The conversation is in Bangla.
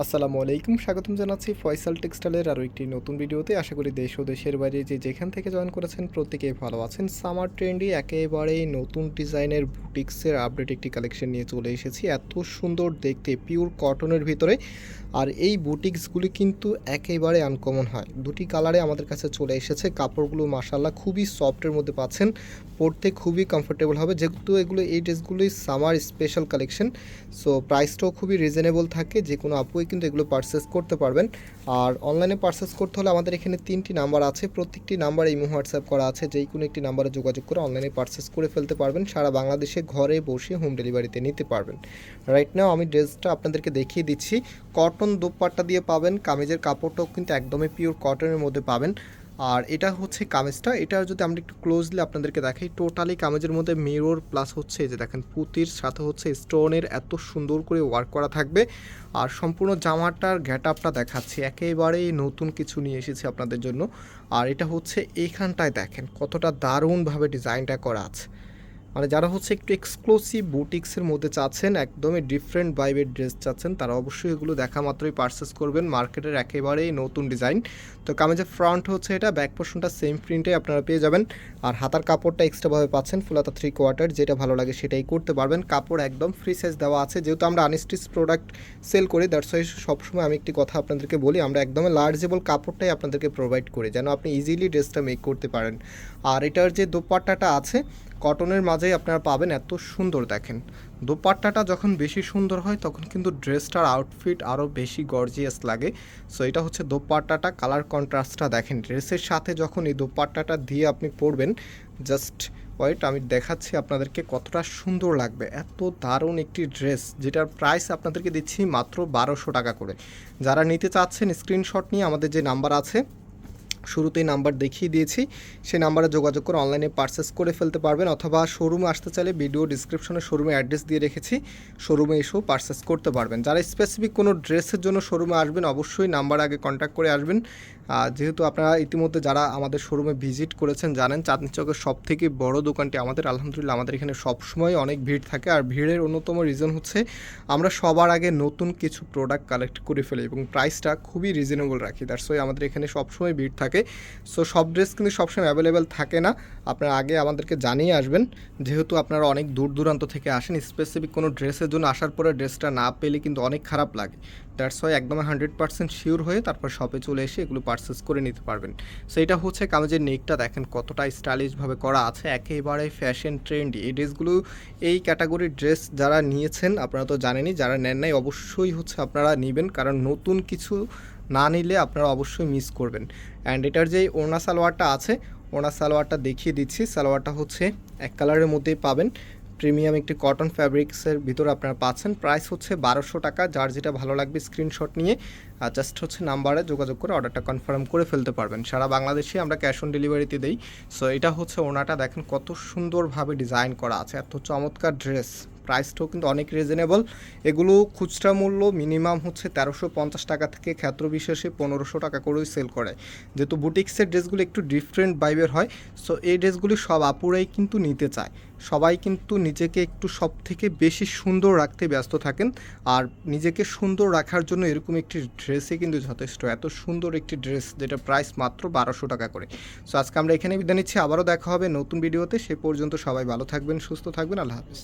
আসসালামু আলাইকুম, স্বাগতম জানাচ্ছি ফয়সাল টেক্সটাইলের আরও একটি নতুন ভিডিওতে। আশা করি দেশ ও দেশের বাইরে যে যেখান থেকে জয়েন করেছেন প্রত্যেকেই ভালো আছেন। সামার ট্রেন্ডে একেবারেই নতুন ডিজাইনের বুটিক্সের আপডেট একটি কালেকশন নিয়ে চলে এসেছি। এত সুন্দর দেখতে পিওর কটনের ভিতরে। আর এই বুটিক্সগুলি কিন্তু একেবারে আনকমন হয়। দুটি কালারে আমাদের কাছে চলে এসেছে। কাপড়গুলো মাসাল্লাহ খুবই সফটের মধ্যে পাচ্ছেন। পরতে খুবই কমফোর্টেবল হবে। যেহেতু এগুলো এই ড্রেসগুলোই সামার স্পেশাল কালেকশন সো প্রাইসটাও খুবই রিজনেবল থাকে। যে কোনো আপুই কিন্তু এগুলো পারচেস করতে পারবেন। আর অনলাইনে পারচেস করতে হলে আমাদের এখানে তিনটি নাম্বার আছে। প্রত্যেকটি নাম্বারে ইমো হোয়াটসঅ্যাপ করা আছে। যেই কোনো একটি নাম্বারে যোগাযোগ করে অনলাইনে পারচেস করে ফেলতে পারবেন। সারা বাংলাদেশে ঘরে বসে হোম ডেলিভারিতে নিতে পারবেন। রাইট নাও আমি ড্রেসটা আপনাদেরকে দেখিয়ে দিচ্ছি। কটন দোপাট্টা দিয়ে পাবেন। কামিজের কাপড়টাও কিন্তু একদমই পিওর কটনের মধ্যে পাবেন। আর এটা হচ্ছে কামেজটা। এটা যদি আমরা একটু ক্লোজলি আপনাদেরকে দেখাই টোটালি কামেজের মধ্যে মেরোর প্লাস হচ্ছে যে দেখেন, পুতির সাথে হচ্ছে স্টোনের এত সুন্দর করে ওয়ার্ক করা থাকবে। আর সম্পূর্ণ জামাটার গ্যাট আপটা দেখাচ্ছি, একেবারেই নতুন কিছু নিয়ে এসেছি আপনাদের জন্য। আর এটা হচ্ছে এখানটায় দেখেন, কতটা দারুণভাবে ডিজাইনটা করা আছে। মানে যারা হচ্ছে একটু এক্সক্লুসিভ বুটিক্সের মধ্যে চাচ্ছেন, একদমই ডিফারেন্ট ভাইবের ড্রেস চাচ্ছেন, তারা অবশ্যই এগুলো দেখা মাত্রই পারচেস করবেন। মার্কেটের একেবারেই নতুন ডিজাইন তো কামিজের ফ্রন্ট হচ্ছে এটা ব্যাক পোর্শনটা সেম প্রিন্টে আপনারা পেয়ে যাবেন। আর হাতার কাপড়টা এক্সট্রাভাবে পাচ্ছেন ফুলাতা থ্রি কোয়ার্টার যেটা ভালো লাগে সেটাই করতে পারবেন। কাপড় একদম ফ্রি সাইজ দেওয়া আছে। যেহেতু আমরা আনস্টিচ প্রোডাক্ট সেল করি দ্যাটস ওয়াই সবসময় আমি একটি কথা আপনাদেরকে বলি, আমরা একদম লার্জেবল কাপড়টাই আপনাদেরকে প্রোভাইড করি, যেন আপনি ইজিলি ড্রেসটা মেক করতে পারেন। আর এটার যে দোপাট্টাটা আছে কটনের মাঝেই আপনারা পাবেন এত সুন্দর দেখেন। দোপাট্টাটা যখন বেশি সুন্দর হয়, তখন কিন্তু ড্রেসটার আউটফিট আরও বেশি গর্জিয়াস লাগে। সো এটা হচ্ছে দোপাট্টাটা কালার কন্ট্রাস্টটা দেখেন। ড্রেসের সাথে যখন এই দোপাট্টাটা দিয়ে আপনি পরবেন জাস্ট ওয়েট আমি দেখাচ্ছি আপনাদেরকে কতটা সুন্দর লাগবে। এত দারুণ একটি ড্রেস, যেটার প্রাইস আপনাদেরকে দিচ্ছি মাত্র বারোশো টাকা করে। যারা নিতে চাচ্ছেন স্ক্রিনশট নিয়ে আমাদের যে নাম্বার আছে শুরুতেই নাম্বার দেখিয়ে দিয়েছি। সেই নাম্বারে যোগাযোগ করে অনলাইনে পারচেস করে ফেলতে পারবেন অথবা শোরুমে আসতে চাইলে ভিডিও ডিসক্রিপশনে শোরুমে অ্যাড্রেস দিয়ে রেখেছি। শোরুমে এসেও পারচেস করতে পারবেন। যারা স্পেসিফিক কোনো ড্রেসের জন্য শোরুমে আসবেন, অবশ্যই নাম্বার আগে কন্ট্যাক্ট করে আসবেন। যেহেতু আপনারা ইতিমধ্যে যারা আমাদের শোরুমে ভিজিট করেছেন, জানেন চাঁদনি চকের সব থেকে বড় দোকানটি আমাদের। আলহামদুলিল্লাহ আমাদের এখানে সবসময় অনেক ভিড় থাকে আর ভিড়ের অন্যতম রিজন হচ্ছে আমরা সবার আগে নতুন কিছু প্রোডাক্ট কালেক্ট করে ফেলি এবং প্রাইসটা খুবই রিজনেবল রাখি। দ্যাটস ওয়াই আমাদের এখানে সবসময় ভিড় থাকে। সো সব ড্রেস কিন্তু সবসময় অ্যাভেলেবেল থাকে না। আপনারা আগে আমাদেরকে জানিয়ে আসবেন, যেহেতু আপনারা অনেক দূর দূরান্ত থেকে আসেন স্পেসিফিক কোনো ড্রেসের জন্য আসার পরে ড্রেসটা না পেলে কিন্তু অনেক খারাপ লাগে। দ্যাটস ওয়াই একদম হান্ড্রেড পার্সেন্ট শিওর হয়ে তারপর শপে চলে এসে এগুলো পারচেস করে নিতে পারবেন। সো এটা হচ্ছে কামেজের নেকটা দেখেন কতটা স্টাইলিশভাবে করা আছে। একেবারে ফ্যাশন ট্রেন্ডি এই ড্রেসগুলো এই ক্যাটাগরির ড্রেস যারা নিয়েছেন, আপনারা তো জানেনই, যারা নেন নাই, অবশ্যই হচ্ছে আপনারা নেবেন। কারণ নতুন কিছু না নিলে আপনারা অবশ্যই মিস করবেন। অ্যান্ড এটার যে ওড়না সালোয়ারটা আছে, ওড়না সালোয়ারটা দেখিয়ে দিচ্ছি। সালোয়ারটা হচ্ছে এক কালারের মধ্যেই পাবেন। প্রিমিয়াম একটি কটন ফ্যাব্রিক্সের ভিতরে আপনারা পাচ্ছেন। প্রাইস হচ্ছে বারোশো টাকা। যার যেটা ভালো লাগবে স্ক্রিনশট নিয়ে জাস্ট হচ্ছে নাম্বারে যোগাযোগ করে অর্ডারটা কনফার্ম করে ফেলতে পারবেন। সারা বাংলাদেশে আমরা ক্যাশ অন ডেলিভারিতে দিই। সো এটা হচ্ছে ওনাটা দেখেন কত সুন্দরভাবে ডিজাইন করা আছে। এত চমৎকার ড্রেস প্রাইসটাও কিন্তু অনেক রিজনেবল এগুলো খুচরা মূল্য মিনিমাম হচ্ছে তেরোশো পঞ্চাশ টাকা থেকে ক্ষেত্র বিশেষে পনেরোশো টাকা করেই সেল করে। যেহেতু বুটিক্সের ড্রেসগুলো একটু ডিফারেন্ট বাইবের হয় সো এই ড্রেসগুলি সব আপুরাই কিন্তু নিতে চায়। সবাই কিন্তু নিজেকে একটু সব থেকে বেশি সুন্দর রাখতে ব্যস্ত থাকেন, আর নিজেকে সুন্দর রাখার জন্য এরকম একটি ড্রেসই কিন্তু যথেষ্ট। এত সুন্দর একটি ড্রেস যেটা প্রাইস মাত্র বারোশো টাকা করে। সো আজকে আমরা এখানে বিদায় নিচ্ছি, আবারও দেখা হবে নতুন ভিডিওতে সে পর্যন্ত সবাই ভালো থাকবেন, সুস্থ থাকবেন, আল্লাহ হাফিজ।